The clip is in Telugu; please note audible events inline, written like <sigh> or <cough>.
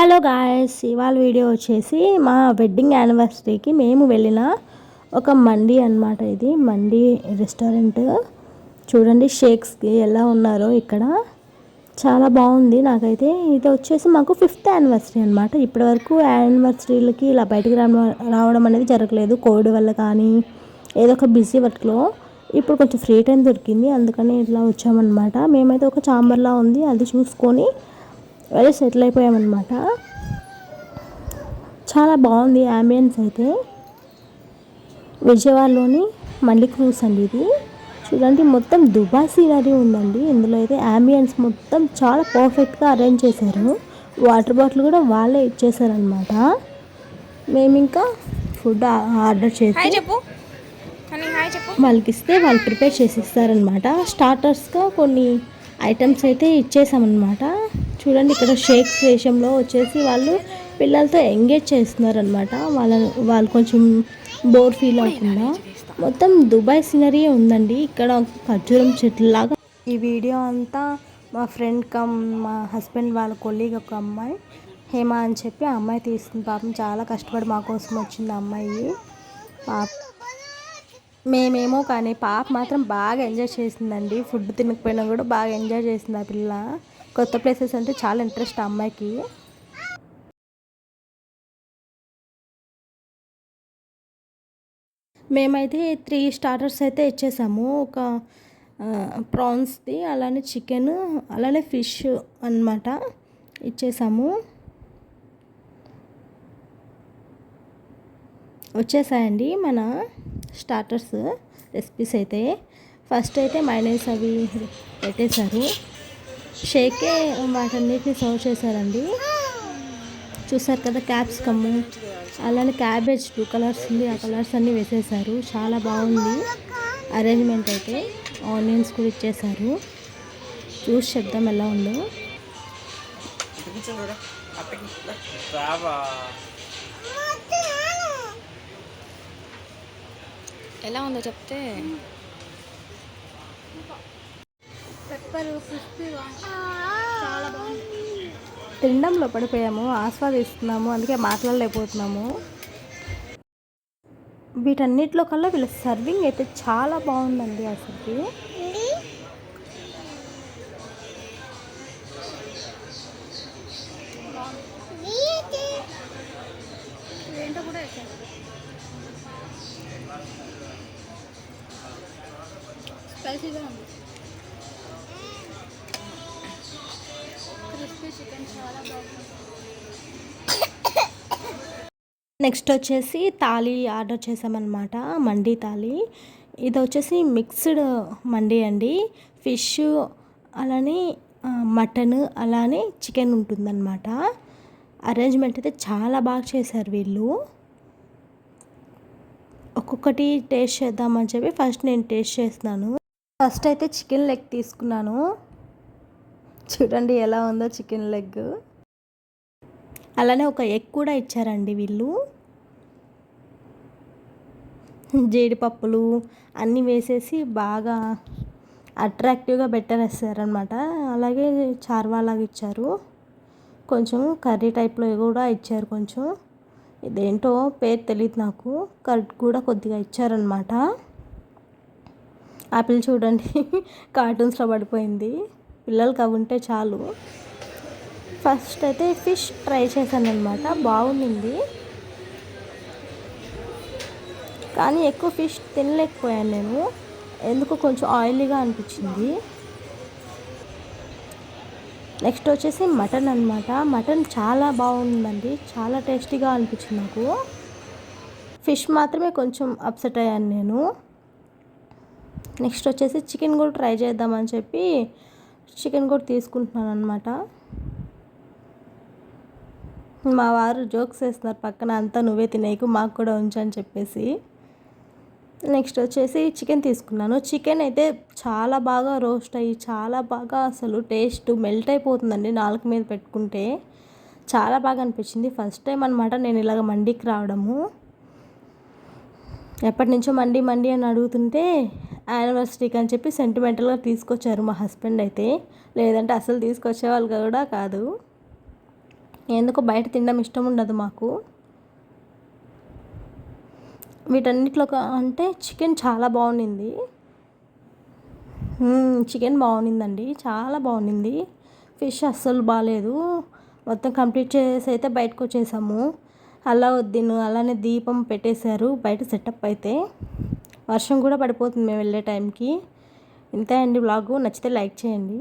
హలో గాయస్ ఇవాళ వీడియో వచ్చేసి మా వెడ్డింగ్ యానివర్సరీకి మేము వెళ్ళిన ఒక మండి అన్నమాట ఇది. మండి రెస్టారెంట్. చూడండి షేక్స్కి ఎలా ఉన్నారో ఇక్కడ. చాలా బాగుంది. నాకైతే ఇది వచ్చేసి మాకు ఫిఫ్త్ యానివర్సరీ అనమాట ఇప్పటివరకు యానివర్సరీలకి ఇలా బయటకు రావడం రావడం అనేది జరగలేదు. కోవిడ్ వల్ల కానీ ఏదో ఒక బిజీ వర్క్లో. ఇప్పుడు కొంచెం ఫ్రీ టైం దొరికింది. అందుకని ఇట్లా వచ్చామన్నమాట. మేమైతే ఒక చాంబర్లా ఉంది. అది చూసుకొని వెళ్ళి సెటిల్ అయిపోయామన్నమాట చాలా బాగుంది అంబియన్స్ అయితే. విజయవాడలోని మల్లి క్రూస్ అండి ఇది. చూడండి మొత్తం దుబాయ్ సీనరీ ఉందండి. ఇందులో అయితే అంబియన్స్ మొత్తం చాలా పర్ఫెక్ట్గా అరేంజ్ చేశారు. వాటర్ బాటిల్ కూడా వాళ్ళే ఇచ్చేసారనమాట మేము ఇంకా ఫుడ్ ఆర్డర్ చేసి వాళ్ళకి ఇస్తే వాళ్ళు ప్రిపేర్ చేసి ఇస్తారనమాట స్టార్టర్స్గా కొన్ని ఐటమ్స్ అయితే ఇచ్చేసామన్నమాట చూడండి ఇక్కడ షేక్స్ వేషంలో వచ్చేసి వాళ్ళు పిల్లలతో ఎంగేజ్ చేస్తున్నారనమాట వాళ్ళ వాళ్ళు కొంచెం బోర్ ఫీల్ అవ్వకుండా. మొత్తం దుబాయ్ సీనరీ ఉందండి. ఇక్కడ ఖర్జూరం చెట్లలాగా ఈ వీడియో అంతా మా ఫ్రెండ్ కమ్ మా హస్బెండ్ వాళ్ళ కొలీగ్ ఒక అమ్మాయి హేమ అని చెప్పి ఆ అమ్మాయి తీసుకుంది పాపం చాలా కష్టపడి మా కోసం వచ్చింది అమ్మాయి. పాప మేమేమో కానీ పాప మాత్రం బాగా ఎంజాయ్ చేసిందండి. ఫుడ్ తినకపోయినా కూడా బాగా ఎంజాయ్ చేసింది ఆ పిల్ల. కొత్త ప్లేసెస్ అంటే చాలా ఇంట్రెస్ట్ ఆ అమ్మాయికి. మేమైతే త్రీ స్టార్టర్స్ అయితే ఇచ్చేసాము. ఒక ప్రాన్స్ది అలానే చికెన్ అలానే ఫిష్ అన్నమాట ఇచ్చేసాము. వచ్చేసాయండి మన స్టార్టర్స్ రెసిపీస్ అయితే. ఫస్ట్ అయితే మైనస్ అవి పెట్టేశారు. షేకే వాటన్నిటిని సర్వ్ చేశారండి. చూసారు కదా క్యాప్సికమ్ అలానే క్యాబేజ్ టూ కలర్స్ ఉంది. ఆ కలర్స్ అన్నీ వేసేసారు. చాలా బాగుంది. అరేంజ్మెంట్ అయితే ఆనియన్స్ కూడా ఇచ్చేసారు. చూసి చెప్దాం ఎలా ఉందో. ఎలా ఉందో చెప్తే. తినడంలో పడిపోయాము ఆస్వాదిస్తున్నాము అందుకే మాట్లాడలేకపోతున్నాము. వీటన్నిటిలో కల్లా వీళ్ళ సర్వింగ్ అయితే చాలా బాగుందండి అసలుకి. స్పైసీగా ఉంది. చికెన్ చాలా నెక్స్ట్ వచ్చేసి తాళి ఆర్డర్ చేసామన్నమాట మండీ తాళి ఇది వచ్చేసి మిక్స్డ్ మండీ అండి. ఫిష్ అలానే మటన్ అలానే చికెన్ ఉంటుందన్నమాట. అరేంజ్మెంట్ అయితే చాలా బాగా చేశారు వీళ్ళు. ఒక్కొక్కటి టేస్ట్ చేద్దామని చెప్పి ఫస్ట్ నేను టేస్ట్ చేస్తున్నాను. ఫస్ట్ అయితే చికెన్ లెగ్ తీసుకున్నాను. చూడండి ఎలా ఉందో చికెన్ లెగ్. అలానే ఒక ఎగ్ కూడా ఇచ్చారండి వీళ్ళు. జీడిపప్పులు అన్నీ వేసేసి బాగా అట్రాక్టివ్గా పెట్టేస్తారనమాట అలాగే చార్వాలాగా ఇచ్చారు. కొంచెం కర్రీ టైప్లో కూడా ఇచ్చారు కొంచెం. ఇదేంటో పేరు తెలియదు నాకు. కర్డ్ కూడా కొద్దిగా ఇచ్చారనమాట ఆపిల్ చూడండి <laughs> కార్టూన్స్లో పడిపోయింది. పిల్లలకి అవి ఉంటే చాలు. ఫస్ట్ అయితే ఫిష్ ట్రై చేశానమాట అనమాట బాగుండింది. కానీ ఎక్కువ ఫిష్ తినలేకపోయాను నేను. ఎందుకు కొంచెం ఆయిలీగా అనిపించింది. నెక్స్ట్ వచ్చేసి మటన్ అనమాట మటన్ చాలా బాగుందండి. చాలా టేస్టీగా అనిపించింది నాకు. ఫిష్ మాత్రమే కొంచెం అప్సెట్ అయ్యాను నేను. నెక్స్ట్ వచ్చేసి చికెన్ కూడా ట్రై చేద్దామని చెప్పి చికెన్ కూడా తీసుకుంటున్నాను అనమాట మా వారు జోక్స్ వేస్తున్నారు పక్కన అంతా నువ్వే తినేకు మాకు కూడా ఉంచని చెప్పేసి. నెక్స్ట్ వచ్చేసి చికెన్ తీసుకున్నాను. చికెన్ అయితే చాలా బాగా రోస్ట్ అయ్యి చాలా బాగా అసలు టేస్ట్ మెల్ట్ అయిపోతుందండి నాలుగు మీద పెట్టుకుంటే. చాలా బాగా అనిపించింది. ఫస్ట్ టైం అనమాట నేను ఇలాగ మండికి రావడము. ఎప్పటి నుంచో మండి మండి అని అడుగుతుంటే యానివర్సరీకి అని చెప్పి సెంటిమెంటల్గా తీసుకొచ్చారు మా హస్బెండ్ అయితే. లేదంటే అసలు తీసుకొచ్చేవాళ్ళు కూడా కాదు. ఎందుకో బయట తినడం ఇష్టం ఉండదు మాకు. వీటన్నిటిలో అంటే చికెన్ చాలా బాగుండింది. చికెన్ బాగుండిందండి. చాలా బాగుండింది. ఫిష్ అస్సలు బాగాలేదు మొత్తం కంప్లీట్ చేసి అయితే బయటకు వచ్చేసాము. అల్లావుద్దీన్ అలానే దీపం పెట్టేశారు బయట సెటప్ అయితే. వర్షం కూడా పడిపోతుంది మేము వెళ్ళే టైంకి. ఇంతే అండి బ్లాగు నచ్చితే లైక్ చేయండి.